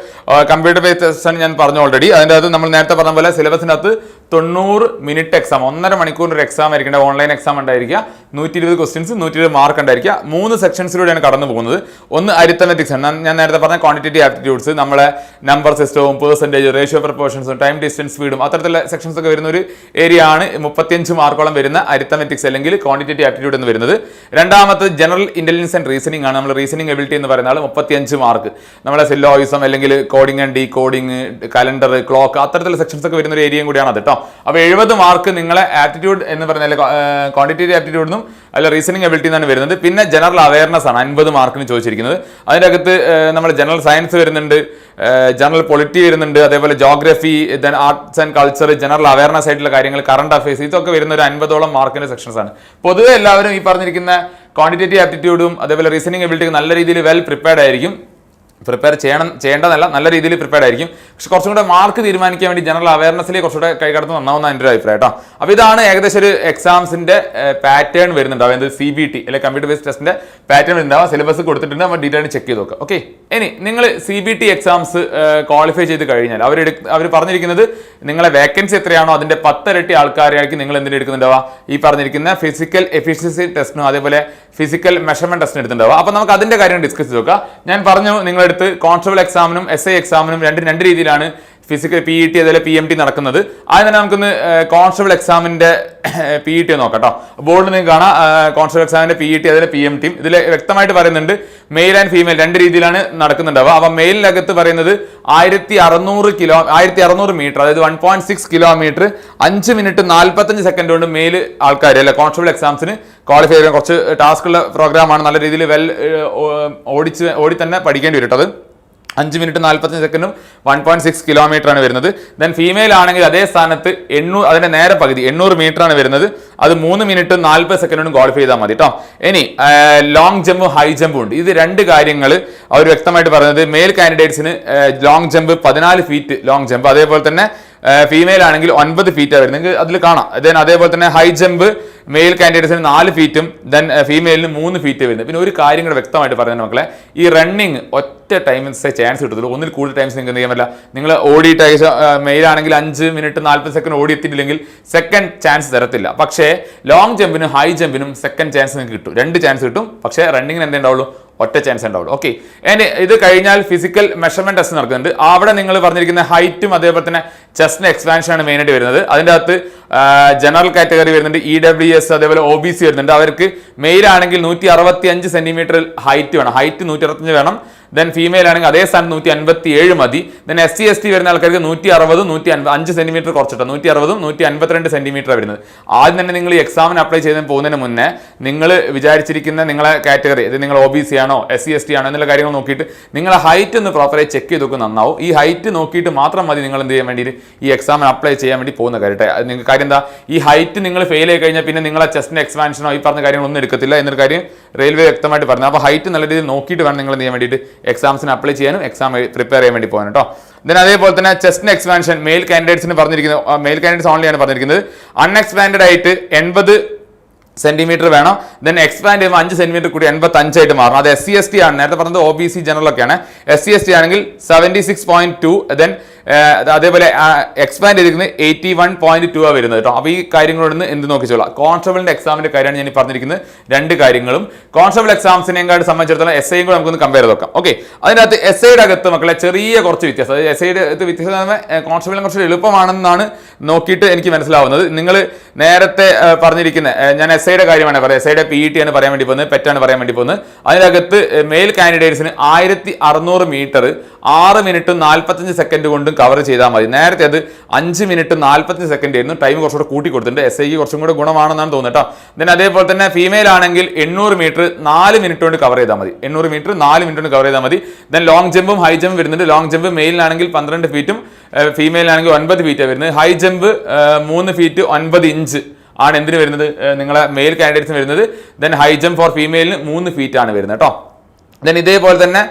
കമ്പ്യൂട്ടർ ബേസ്ഡ് ടെസ്റ്റ് ഞാൻ പറഞ്ഞു ഓൾറെഡി അതിന്റെ അകത്ത് നമ്മൾ നേരത്തെ പറഞ്ഞ പോലെ സിലബസിന്റെ അകത്ത് തൊണ്ണൂറ് മിനിറ്റ് എക്സാം ഒന്നര മണിക്കൂറിന്റെ ഒരു എക്സാം ആയിരിക്കേണ്ട ഓൺലൈൻ എക്സാം ഉണ്ടായിരിക്കുക. നൂറ്റി ഇരുപത് ക്വസ്റ്റ്യൻസ് നൂറ്റി ഇരുപത് മാർക്ക് ഉണ്ടായിരിക്കുക. മൂന്ന് സെക്ഷൻസിലൂടെയാണ് കടന്നു പോകുന്നത്. ഒന്ന് അരിത്തമെറ്റിക്സ് ആണ്. ഞാൻ നേരത്തെ പറഞ്ഞ ക്വാണ്ടിറ്റേറ്റീവ് ആപ്റ്റിറ്റ്യൂഡ്സ് നമ്മളെ നമ്പർ സിസ്റ്റവും പേഴ്സന്റേജ് റേഷ്യോ പ്രപ്പോർഷൻസും ടൈം ഡിസ്റ്റൻസ് സ്പീഡും അത്തരത്തിലുള്ള സെക്ഷൻസ് ഒക്കെ വരുന്ന ഒരു ഏരിയ ആണ് മുപ്പത്തിയഞ്ച് മാർക്കോളം വരുന്ന അരിത്തമെറ്റിക്സ് അല്ലെങ്കിൽ ക്വാണ്ടിറ്റേറ്റീവ് ആപ്റ്റിറ്റ്യൂഡ് എന്ന് വരുന്നത്. രണ്ടാമത്തെ ജനറൽ ഇന്റലിജൻസ് ആൻഡ് റീസണിംഗ് ആണ് നമ്മൾ റീസണിങ് എബിലിറ്റി എന്ന് പറയുന്ന ആൾ മുപ്പത്തിയഞ്ച് മാർക്ക് നമ്മളെ സില്ലോയിസം അല്ലെങ്കിൽ coding and decoding calendar clock അത്തരത്തിലുള്ള സെക്ഷൻസ് ഒക്കെ വരുന്ന ഒരു ഏരിയയും കൂടിയാണ് അത് കേട്ടോ അപ്പോൾ എഴുപത് മാർക്ക് നിങ്ങളെ ആപ്റ്റിറ്റ്യൂഡ് എന്ന് പറഞ്ഞാൽ ക്വാണ്ടിറ്റേറ്റീവ് ആപ്റ്റിറ്റ്യൂഡിനും അല്ല റീസണിങ് എബിലിറ്റി എന്നാണ് വരുന്നത്. പിന്നെ ജനറൽ അവയർനെസ് ആണ് അൻപത് മാർക്കിന് ചോദിച്ചിരിക്കുന്നത്. അതിന്റെ അകത്ത് നമ്മൾ ജനറൽ സയൻസ് വരുന്നുണ്ട് ജനറൽ പൊളിറ്റി വരുന്നുണ്ട് അതേപോലെ geography then arts and culture general awareness ആയിട്ടുള്ള കാര്യങ്ങൾ കറണ്ട് അഫയേഴ്സ് ഇതൊക്കെ വരുന്ന ഒരു അൻപതോളം മാർക്കിന്റെ സെക്ഷൻസ് ആണ്. പൊതുവെ എല്ലാവരും ഈ പറഞ്ഞിരിക്കുന്ന ക്വാണ്ടിറ്റേറ്റീവ് ആപ്റ്റിറ്റ്യൂഡും അതേപോലെ റീസണിങ് എബിലിറ്റിയും നല്ല രീതിയിൽ വെൽ പ്രിപ്പയർഡ് ആയിരിക്കും. പ്രിപ്പയർ ചെയ്യണം ചെയ്യേണ്ടതല്ല നല്ല രീതിയിൽ പ്രിപ്പയർഡ് ആയിരിക്കും. പക്ഷെ കുറച്ചും കൂടെ മാർക്ക് തീരുമാനിക്കാൻ വേണ്ടി ജനറൽ അവയർനെസ്സിലേക്ക് കുറച്ചുകൂടെ കൈകടന്ന് നന്നാവുന്ന എന്റെ ഒരു അഭിപ്രായം കേട്ടോ. അപ്പോൾ ഇതാണ് ഏകദേശം ഒരു എക്സാംസിന്റെ പാറ്റേൺ വരുന്നുണ്ടാവും അതായത് സി ബി ടി അല്ലെങ്കിൽ കമ്പ്യൂട്ടർ ബേസ്ഡ് ടെസ്റ്റിന്റെ പാറ്റേൺ വരുന്നുണ്ടാവും സിലബസ് കൊടുത്തിട്ടുണ്ട്. നമ്മൾ ഡീറ്റെയിൽ ചെക്ക് ചെയ്ത് നോക്കാം. ഓക്കെ ഇനി നിങ്ങൾ C B T exams qualify ചെയ്ത് കഴിഞ്ഞാൽ അവർ അവർ പറഞ്ഞിരിക്കുന്നത് നിങ്ങളെ വേക്കൻസി എത്രയാണോ അതിന്റെ പത്തരട്ടി ആൾക്കാരായിരിക്കും നിങ്ങൾ എന്തിനു എടുക്കുന്നുണ്ടാവുക? ഈ പറഞ്ഞിരിക്കുന്ന ഫിസിക്കൽ എഫിഷ്യൻസി ടെസ്റ്റിനും അതേപോലെ ഫിസിക്കൽ മെഷർമെന്റ് ടെസ്റ്റിനും എടുത്തിട്ടുണ്ടാവുക. അപ്പോൾ നമുക്ക് അതിന്റെ കാര്യം ഡിസ്കസ് ചെയ്ത് നോക്കാം. ഞാൻ പറഞ്ഞു നിങ്ങളെടുത്ത് കോൺസ്റ്റബിൾ എക്സാമിനും എസ് ഐ എക്സാമിനും രണ്ട് രണ്ട് രീതിയിലാണ് ഫിസിക്കൽ പി ഇ ടി അതുപോലെ പി എം ടി നടക്കുന്നത്. ആദ്യം തന്നെ നമുക്കൊന്ന് കോൺസ്റ്റബിൾ എക്സാമിന്റെ പി ഇ ടി നോക്കാം കേട്ടോ ബോർഡിൽ നിങ്ങൾക്ക് കാണാം കോൺസ്റ്റബിൾ എക്സാമിന്റെ പി ഇ ടി അതുപോലെ പി എം ടിയും ഇതിൽ വ്യക്തമായിട്ട് പറയുന്നുണ്ട് മെയിൽ ആൻഡ് ഫീമെയിൽ രണ്ട് രീതിയിലാണ് നടക്കുന്നുണ്ടാവുക. അപ്പൊ മെയിലിനകത്ത് പറയുന്നത് ആയിരത്തി അറുന്നൂറ് കിലോ ആയിരത്തി അറുന്നൂറ് മീറ്റർ അതായത് വൺ പോയിന്റ് സിക്സ് കിലോമീറ്റർ അഞ്ച് മിനിറ്റ് നാൽപ്പത്തഞ്ച് സെക്കൻഡ് കൊണ്ട് മെയിൽ ആൾക്കാർ അല്ലെ കോൺസ്റ്റബിൾ എക്സാംസിന് ക്വാളിഫൈ ചെയ്യാൻ കുറച്ച് ടാസ്ക് ഉള്ള പ്രോഗ്രാമാണ് നല്ല രീതിയിൽ വെൽ ഓടിച്ച് ഓടി തന്നെ പഠിക്കേണ്ടി വരും കേട്ടോ അത്. അഞ്ച് മിനിറ്റ് നാൽപ്പത്തഞ്ച് സെക്കൻഡും വൺ പോയിന്റ് സിക്സ് കിലോമീറ്റർ ആണ് വരുന്നത്. ദെൻ ഫീമെയിൽ ആണെങ്കിൽ അതേ സ്ഥാനത്ത് എണ്ണൂറ് അതിന്റെ നേരെ പകുതി എണ്ണൂറ് മീറ്റർ ആണ് വരുന്നത്. അത് മൂന്ന് മിനിറ്റ് നാൽപ്പത് സെക്കൻഡും ക്വാളിഫൈ ചെയ്താൽ മതി കേട്ടോ ഇനി ലോങ് ജമ്പും ഹൈ ജമ്പും ഉണ്ട്. ഇത് രണ്ട് കാര്യങ്ങൾ അവർ വ്യക്തമായിട്ട് പറയുന്നത്. മെയിൽ കാൻഡിഡേറ്റ്സിന് ലോങ് ജമ്പ് പതിനാല് ഫീറ്റ് ലോങ് ജമ്പ് അതേപോലെ തന്നെ ഫീമെയിൽ ആണെങ്കിൽ ഒൻപത് ഫീറ്റാണ് വരുന്നത് നിങ്ങൾക്ക് അതിൽ കാണാം. ദെൻ അതേപോലെ തന്നെ ഹൈ ജമ്പ് മെയിൽ കാൻഡിഡേറ്റ്സിന് നാല് ഫീറ്റും ദെൻ ഫീമെയിലിന് മൂന്ന് ഫീറ്റ് വരുന്നത്. പിന്നെ ഒരു കാര്യം കൂടെ വ്യക്തമായിട്ട് പറയുന്നത് മക്കളെ. ഈ റണ്ണിങ് ഒറ്റ ടൈമിൻസേ ചാൻസ് കിട്ടത്തുള്ളൂ. ഒന്നിൽ കൂടുതൽ ടൈംസ് നിങ്ങൾക്ക് എന്ത് ചെയ്യാൻ പറ്റില്ല. നിങ്ങൾ ഓടിയിട്ട് മെയിൽ ആണെങ്കിൽ അഞ്ച് മിനിറ്റ് നാൽപ്പത് സെക്കൻഡ് ഓടി എത്തിയിട്ടില്ലെങ്കിൽ സെക്കൻഡ് ചാൻസ് തരത്തില്ല. പക്ഷേ ലോങ് ജമ്പിനും ഹൈ ജമ്പിനും സെക്കൻഡ് ചാൻസ് നിങ്ങൾക്ക് കിട്ടും. രണ്ട് ചാൻസ് കിട്ടും. പക്ഷേ റണ്ണിങ്ങിന് എന്തേ ഉണ്ടാവുള്ളൂ ഒറ്റ ചാൻസ് ഉണ്ടാവുള്ളൂ. ഓക്കെ ആൻഡ് ഇത് കഴിഞ്ഞാൽ ഫിസിക്കൽ മെഷർമെന്റ് ടെസ്റ്റ് നടക്കുന്നുണ്ട്. അവിടെ നിങ്ങൾ പറഞ്ഞിരിക്കുന്ന ഹൈറ്റും അതേപോലെ തന്നെ ചെസ്റ്റിന് എക്സ്പാൻഷൻ ആണ് മെയിനായിട്ട് വരുന്നത്. അതിന്റെ അകത്ത് ജനറൽ കാറ്റഗറി വരുന്നുണ്ട്. ഇ ഡബ്ല്യു എസ് അതേപോലെ ഒ ബി സി വരുന്നുണ്ട്. അവർക്ക് മെയിൽ ആണെങ്കിൽ നൂറ്റി അറുപത്തി അഞ്ച് സെന്റിമീറ്റർ ഹൈറ്റ് വേണം. ഹൈറ്റ് നൂറ്റി അറുപത്തഞ്ച് വേണം. ദെൻ ഫീമെയിൽ ആണെങ്കിൽ അതേ സ്ഥാനം നൂറ്റി അൻപത്തി ഏഴ് മതി. Then S C S T വരുന്ന ആൾക്കാർക്ക് നൂറ്റി അറുപതും നൂറ്റി അഞ്ച് സെന്റിമീറ്റർ കുറച്ചിട്ടോ. നൂറ്റി അറുപതും നൂറ്റി അൻപത്തിരണ്ട് സെന്റിമീറ്റർ വരുന്നത്. ആദ്യം തന്നെ നിങ്ങൾ ഈ എക്സാമിന് അപ്ലൈ ചെയ്ത് പോകുന്നതിന് മുന്നേ നിങ്ങൾ വിചാരിച്ചിരിക്കുന്ന നിങ്ങളെ കാറ്റഗറി ഇത് നിങ്ങൾ ഒ ബി സി ആണോ എസ് സി എസ് ടി ആണോ എന്നുള്ള കാര്യങ്ങൾ നോക്കിയിട്ട് നിങ്ങളെ ഹൈറ്റ് ഒന്ന് പ്രോപ്പറായി ചെക്ക് ചെയ്ത് നോക്കുക നന്നാവും. ഈ ഹൈറ്റ് നോക്കിയിട്ട് മാത്രം മതി നിങ്ങൾ എന്ത് ചെയ്യാൻ വേണ്ടിയിട്ട് ഈ എക്സാമിന് അപ്ലൈ ചെയ്യാൻ വേണ്ടി പോകുന്ന കാര്യട്ടെ നിങ്ങൾക്ക് കാര്യം എന്താ? ഈ ഹൈറ്റ് നിങ്ങൾ ഫെയിൽ ആയി കഴിഞ്ഞാൽ പിന്നെ നിങ്ങളെ ചെസ്റ്റിന്റെ എക്സ്പാൻഷനോ ഈ പറഞ്ഞ കാര്യങ്ങളൊന്നും എടുക്കത്തില്ല എന്നൊരു കാര്യം റെയിൽവേ വ്യക്തമായിട്ട് പറഞ്ഞു. അപ്പോൾ ഹൈറ്റ് നല്ല രീതിയിൽ നോക്കിയിട്ട് വേണം നിങ്ങൾ എന്ത് ചെയ്യാൻ വേണ്ടിയിട്ട് എക്സാംസിന് അപ്ലൈ ചെയ്യാനും എക്സാം പ്രിപ്പയർ ചെയ്യാൻ വേണ്ടി പോകാനും കേട്ടോ ദെൻ അതേപോലെ തന്നെ ചെസ്റ്റിന് എക്സ്പാൻഷൻ മെയിൽ കാൻഡിഡേറ്റ്സിന് പറഞ്ഞിരിക്കുന്നത് മെയിൽ കാൻഡിഡേറ്റ്സ് ഓൺലിയാണ് പറഞ്ഞിരിക്കുന്നത്. അൺഎക്സ്പാൻഡ് ആയിട്ട് എൺപത് സെന്റിമീറ്റർ വേണം. ദെൻ എക്സ്പാൻഡ് ചെയ്യുമ്പോൾ അഞ്ച് സെന്റിമീറ്റർ കൂടി എൺപത്തി അഞ്ചായിട്ട് മാറണം. അത് എസ് സി എസ് ടി ആണ്. നേരത്തെ പറഞ്ഞത് ഒ ബി സി ജനറൽ ഒക്കെയാണ്. എസ് സി എസ് ടി ആണെങ്കിൽ seventy six point two then അതേപോലെ എക്സ്പാൻഡ് ചെയ്തിരിക്കുന്നത് എയ്റ്റി വൺ പോയിന്റ് ടു ആ വരുന്നത് കേട്ടോ അപ്പോൾ ഈ കാര്യങ്ങളോടൊന്ന് എന്ത് നോക്കിച്ചോളാം. കോൺസ്റ്റബിളിന്റെ എക്സാമിന്റെ കാര്യമാണ് ഞാൻ പറഞ്ഞിരിക്കുന്നത്. രണ്ട് കാര്യങ്ങളും. കോൺസ്റ്റബിൾ എക്സാംസിനെക്കാട് സംബന്ധിച്ചിടത്തോളം എസ് ഐയും കൂടെ നമുക്കൊന്ന് കമ്പയർ നോക്കാം. ഓക്കെ അതിനകത്ത് എസ് ഐയുടെ അകത്ത് മക്കളെ ചെറിയ കുറച്ച് വ്യത്യാസം. അതായത് എസ് ഐയുടെ അകത്ത് വ്യത്യാസം കോൺസ്റ്റബിളിനെ കുറച്ച് എളുപ്പമാണെന്നാണ് നോക്കിയിട്ട് എനിക്ക് മനസ്സിലാവുന്നത്. നിങ്ങൾ നേരത്തെ പറഞ്ഞിരിക്കുന്ന ഞാൻ എസ് ഐയുടെ കാര്യമാണ് പറയുന്നത്. എസ് ഐയുടെ പി ടി ആണ് പറയാൻ വേണ്ടി പോകുന്നത്. പെറ്റാണ് പറയാൻ വേണ്ടി പോകുന്നത്. അതിനകത്ത് മെയിൽ കാൻഡിഡേറ്റ്സിന് ആയിരത്തി അറുന്നൂറ് മീറ്റർ ആറ് മിനിറ്റും നാൽപ്പത്തഞ്ച് സെക്കൻഡ് കൊണ്ടും കവർ ചെയ്താൽ മതി. നേരത്തെ അത് അഞ്ച് മിനിറ്റ് നാൽപ്പത്തി സെക്കൻഡ് ആയിരുന്നു. ടൈം കുറച്ചുകൂടെ കൂട്ടി കൊടുത്തിട്ടുണ്ട് എസ് ഐക്ക് കുറച്ചും കൂടെ ഗുണമാണെന്നാണ് തോന്നുന്നത് കേട്ടോ. ദെൻ അതേപോലെ തന്നെ ഫീമെയിൽ ആണെങ്കിൽ എണ്ണൂറ് മീറ്റർ നാല് മിനിറ്റ് കൊണ്ട് കവർ ചെയ്താൽ മതി. എണ്ണൂറ് മീറ്റർ നാല് മിനിറ്റ് കൊണ്ട് കവർ ചെയ്താൽ മതി. ദെൻ ലോങ് ജമ്പും ഹൈ ജമ്പും വരുന്നുണ്ട്. ലോങ് ജമ്പ് മെയിലിനാണെങ്കിൽ പന്ത്രണ്ട് ഫീറ്റും ഫീമെയിലാണെങ്കിൽ ഒൻപത് ഫീറ്റാണ് വരുന്നത്. ഹൈ ജമ്പ് മൂന്ന് ഫീറ്റ് ഒൻപത് ഇഞ്ച് ആണ് എന്തിന് വരുന്നത്? നിങ്ങളെ മെയിൽ കാൻഡിഡേറ്റ്സിന് വരുന്നത്. ദെൻ ഹൈ ജമ്പ് ഫോർ ഫീമെയിലിന് മൂന്ന് ഫീറ്റ് ആണ് വരുന്നത് കേട്ടോ. ദെൻ ഇതേപോലെ തന്നെ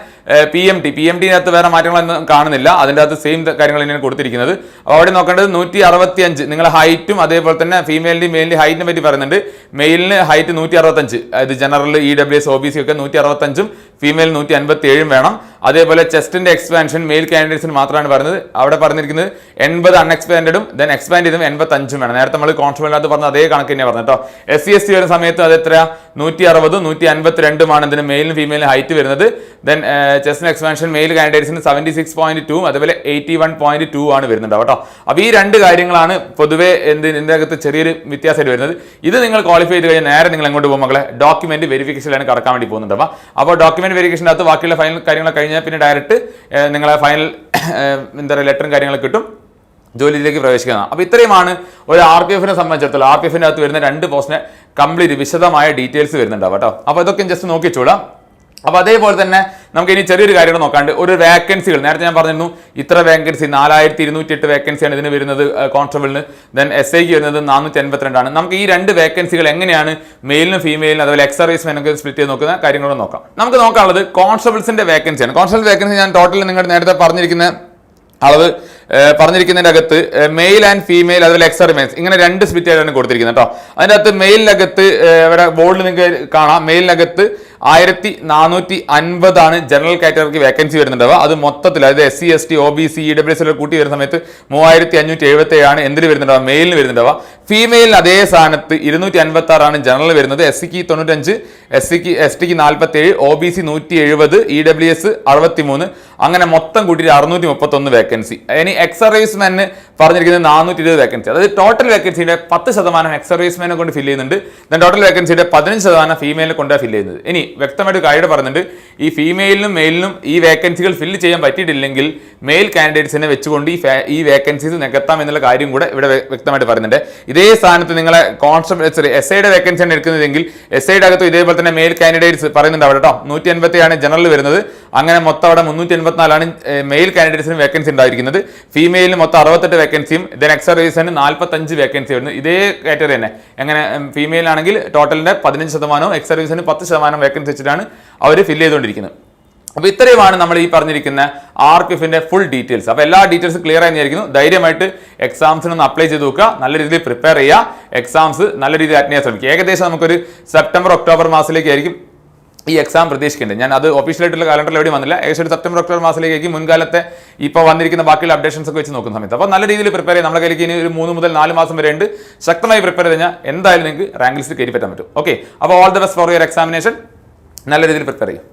P M T P M ടിനകത്ത് വേറെ മാറ്റങ്ങളൊന്നും കാണുന്നില്ല. അതിന്റെ അകത്ത് സെയിം കാര്യങ്ങൾ തന്നെയാണ് കൊടുത്തിരിക്കുന്നത്. അപ്പോൾ അവിടെ നോക്കേണ്ടത് നൂറ്റി അറുപത്തി അഞ്ച് നിങ്ങളെ ഹൈറ്റും അതേപോലെ തന്നെ ഫീമെയിലിന്റെയും മെയിലിന്റെ ഹൈറ്റിനെ പറ്റി പറയുന്നുണ്ട്. മെയിലിന് ഹൈറ്റ് നൂറ്റി അറുപത്തഞ്ച് അതായത് general E W S O B C ഒക്കെ നൂറ്റി അറുപത്തഞ്ചും ഫീമെയിൽ നൂറ്റി അൻപത്തി ഏഴും വേണം. അതേപോലെ ചെസ്റ്റിന്റെ എക്സ്പാൻഷൻ മെയിൽ കാൻഡിഡേറ്റ്സിന് മാത്രമാണ് പറയുന്നത്. അവിടെ പറഞ്ഞിരിക്കുന്നത് എൺപത് അൺഎക്സ്പാൻഡും ദെൻ എക്സ്പാൻഡ് ചെയ്തും എൺപത്തി അഞ്ചും വേണം. നേരത്തെ നമ്മൾ കോൺസ്റ്റബിളിനകത്ത് പറഞ്ഞ അതേ കണക്ക് തന്നെ പറഞ്ഞു കേട്ടോ. എസ് സി എസ് ടി വരുന്ന സമയത്ത് അത് എത്ര നൂറ്റി അറുപതും നൂറ്റി അൻപത്തി രണ്ടുമാണ് ഇതിന് മെയിലും ഫീമെയിലും ഹൈറ്റ് വരുന്നത്. ദെൻ ചെസ്റ്റിന് എക്സ്പാൻഷൻ മെയിൽ കാൻഡിഡേറ്റ്സിന് സെവന്റി സിക്സ് പോയിന്റ് ടു അതുപോലെ എയ്റ്റി വൺ പോയിന്റ് ടു ആണ് വരുന്നുണ്ട് കേട്ടോ. അപ്പോൾ ഈ രണ്ട് കാര്യങ്ങളാണ് പൊതുവേ എന്ത് ഇതിന്റെ അകത്ത് ചെറിയൊരു വ്യത്യാസമായിട്ട് വരുന്നത്. ഇത് നിങ്ങൾ ക്വാളിഫൈ ചെയ്ത് കഴിഞ്ഞാൽ നേരെ നിങ്ങൾ എങ്ങോട്ട് പോകും മക്കളെ? ഡോക്യുമെന്റ് വെരിഫിക്കേഷനിലാണ് കടക്കാൻ വേണ്ടി പോകുന്നുണ്ട് അപ്പോൾ അപ്പോൾ ഡോക്യുമെന്റ് വെരിഫിക്കേഷന്റെ അകത്ത് ബാക്കിയുള്ള ഫൈനൽ കാര്യങ്ങളൊക്കെ കഴിഞ്ഞാൽ പിന്നെ ഡയറക്റ്റ് നിങ്ങളെ ഫൈനൽ എന്താ പറയുക ലെറ്ററും കാര്യങ്ങളൊക്കെ കിട്ടും. ജോലിയിലേക്ക് പ്രവേശിക്കുന്നത് അപ്പോൾ ഇത്രയുമാണ് ഒരു ആർ പി എഫിനെ സംബന്ധിച്ചിടത്തോളം. ആർ പി എഫിന്റെ അകത്ത് വരുന്ന രണ്ട് പോസ്റ്റിനെ കംപ്ലീറ്റ് വിശദമായ ഡീറ്റെയിൽസ് വരുന്നുണ്ടാവും കേട്ടോ. അപ്പോൾ ഇതൊക്കെ ജസ്റ്റ് നോക്കിച്ചോളാം അപ്പോൾ അതേപോലെ തന്നെ നമുക്ക് ഇനി ചെറിയൊരു കാര്യം നോക്കാണ്ട്. ഒരു വേക്കൻസികൾ നേരത്തെ ഞാൻ പറഞ്ഞിരുന്നു ഇത്ര വേക്കൻസി നാലായിരത്തി ഇരുന്നൂറ്റി എട്ട് വേക്കൻസിയാണ് ഇതിന് വരുന്നത് കോൺസ്റ്റബിളിന് ദെൻ എസ് ഐക്ക് വരുന്നത് നാനൂറ്റി എൺപത്തിരണ്ടാണ് നമുക്ക് ഈ രണ്ട് വേക്കൻസികൾ എങ്ങനെയാണ് മെയിലിനും ഫീമെയിലിനും അതുപോലെ എക്സ് സർവീസ്മെനൊക്കെ സ്പ്ലിറ്റ് ചെയ്ത് നോക്കുന്ന കാര്യങ്ങളും നോക്കാം. നമുക്ക് നോക്കാനുള്ളത് കോൺസ്റ്റബിൾസിന്റെ വേക്കൻസിയാണ് കോൺസ്റ്റബിൾ വേക്കൻസി ഞാൻ ടോട്ടൽ നിങ്ങൾ നേരത്തെ പറഞ്ഞിരിക്കുന്ന അളവ് ഏഹ് പറഞ്ഞിരിക്കുന്നതിന്റെ അകത്ത് മെയിൽ ആൻഡ് ഫീമെയിൽ അതുപോലെ എക്സർമെൻസ് ഇങ്ങനെ രണ്ട് സ്പ്ലിറ്റ് ആയിട്ടാണ് കൊടുത്തിരിക്കുന്നത് കേട്ടോ. അതിന്റെ അകത്ത് മെയിലിനകത്ത് ഇവിടെ ബോർഡിൽ നിങ്ങൾക്ക് കാണാം. മെയിലിനകത്ത് ആയിരത്തി നാനൂറ്റി അൻപതാണ് ജനറൽ കാറ്റഗറിക്ക് വേക്കൻസി വരുന്നുണ്ടാവുക അത് മൊത്തത്തിൽ അതായത് S C S T O B C E W S കൂട്ടി വരുന്ന സമയത്ത് മൂവായിരത്തി അഞ്ഞൂറ്റി എഴുപത്തി ഏഴാണ് എന്തിന് വരുന്നുണ്ടാവുക മെയിലിന് വരുന്നുണ്ടാവുക ഫീമെയിലിന് അതേ സ്ഥാനത്ത് ഇരുന്നൂറ്റി അൻപത്തി ആറാണ് ജനറൽ വരുന്നത് എസ് സിക്ക് തൊണ്ണൂറ്റഞ്ച് എസ് സിക്ക് എസ് ടിക്ക് നാൽപ്പത്തി ഏഴ് ഒ ബി സി നൂറ്റി എഴുപത് ഇ ഡബ്ല്യു എസ് അറുപത്തി മൂന്ന് അങ്ങനെ മൊത്തം കൂട്ടിയിട്ട് അറുന്നൂറ്റി മുപ്പത്തൊന്ന് വേക്കൻസി ഇനി എക്സ് സർവീസ്മാന് പറഞ്ഞിരിക്കുന്നത് നാനൂറ്റി ഇരുപത് വേക്കൻസി അതായത് ടോട്ടൽ വേക്കൻസിയുടെ പത്ത് ശതമാനം എക്സ് സർവീസ്മാനെ കൊണ്ട് ഫില്ല് ചെയ്യുന്നുണ്ട്. ദൻ ടോട്ടൽ വേക്കൻസിയുടെ പതിനഞ്ച് ശതമാനം ഫീമെയിലിനെ കൊണ്ടാണ് ഫില്ല് ചെയ്യുന്നത്. ഇനി വ്യക്തമായിട്ട് ഗൈഡ് പറയുന്നുണ്ട് ഈ ഫീമെയിലിനും മെയിലിനും ഈ വേക്കൻസികൾ ഫില്ല് ചെയ്യാൻ പറ്റിയിട്ടില്ലെങ്കിൽ മെയിൽ കാൻഡിഡേറ്റ്സിനെ വെച്ചുകൊണ്ട് ഈ ഈ വേക്കൻസീസ് നികത്താം എന്നുള്ള കാര്യം കൂടെ ഇവിടെ വ്യക്തമായിട്ട് പറയുന്നുണ്ട്. ഇതേ സ്ഥാനത്ത് നിങ്ങളെ കോൺസ്റ്റബിൾ സോറി എസ് ഐയുടെ വേക്കൻസിയാണ് എടുക്കുന്നതെങ്കിൽ എസ് ഐയുടെ അകത്ത് ഇതേപോലെ തന്നെ മെയിൽ കാൻഡിഡേറ്റ്സ് പറയുന്നുണ്ട് അവിടെ കേട്ടോ. നൂറ്റി എൺപത്തിയാണ് ജനറൽ വരുന്നത്. അങ്ങനെ മൊത്തം അവിടെ മുന്നൂറ്റി എൺപത്തിനാലാണ് മെയിൽ കാൻഡിഡേറ്റ്സിന് വേക്കൻസി ഉണ്ടായിരിക്കുന്നത്. ഫീമെയിലിന് മൊത്തം അറുപത്തെട്ട് വേക്കൻസിയും ദെൻ എക്സ് സർവീസിന് നാൽപ്പത്തഞ്ച് വേക്കൻസി വരുന്നു. ഇതേ കാറ്റഗറി തന്നെ. എങ്ങനെ ഫീമെയിൽ ആണെങ്കിൽ ടോട്ടലിന്റെ പതിനഞ്ച് ശതമാനവും എക്സ് സർവീസിന് പത്ത് ശതമാനം വേക്കൻസി വെച്ചിട്ടാണ് അവർ ഫില്ല് ചെയ്തുകൊണ്ടിരിക്കുന്നത്. അപ്പോൾ ഇത്രയുമാണ് നമ്മൾ ഈ പറഞ്ഞിരിക്കുന്ന ആർ പി എഫിന്റെ ഫുൾ ഡീറ്റെയിൽസ് അപ്പോൾ എല്ലാ ഡീറ്റെയിൽസും ക്ലിയർ ആയിരിക്കുന്നു ധൈര്യമായിട്ട് എക്സാംസിന് ഒന്ന് അപ്ലൈ ചെയ്ത് നോക്കുക. നല്ല രീതിയിൽ പ്രിപ്പയർ ചെയ്യുക. എക്സാംസ് നല്ല രീതിയിൽ അറ്റൻഡ് ചെയ്യാൻ ശ്രമിക്കുക. ഏകദേശം നമുക്കൊരു സെപ്റ്റംബർ ഒക്ടോബർ മാസത്തിലേക്കായിരിക്കും ഈ എക്സാം പ്രതീക്ഷിക്കേണ്ടത്. ഞാൻ അത് ഒഫീഷ്യലായിട്ടുള്ള കാലണ്ടറിൽ എവിടെയും വന്നില്ല. ഏകദേശം ഒരു സെപ്റ്റംബർ ഒക്ടോബർ മാസത്തിലേക്ക് മുൻകാലത്തെ ഇപ്പോൾ വന്നിരിക്കുന്ന ബാക്കിയുള്ള അപ്ഡേഷൻസ് ഒക്കെ വെച്ച് നോക്കുന്ന സമയത്ത്. അപ്പോൾ നല്ല രീതിയിൽ പ്രിപ്പയർ ചെയ്യാം. നമ്മുടെ കയ്യിലേക്ക് ഇനി ഒരു മൂന്ന് മുതൽ നാല് മാസം വരെ ഉണ്ട്. ശക്തമായി പ്രിപ്പയർ ചെയ്ത് കഴിഞ്ഞാൽ എന്തായാലും നിങ്ങൾക്ക് റാങ്ക് ലിസ്റ്റ് കയറി പറ്റാൻ പറ്റും. ഓക്കെ അപ്പോൾ all the best for your examination നല്ല രീതിയിൽ പ്രിപ്പയർ ചെയ്യും.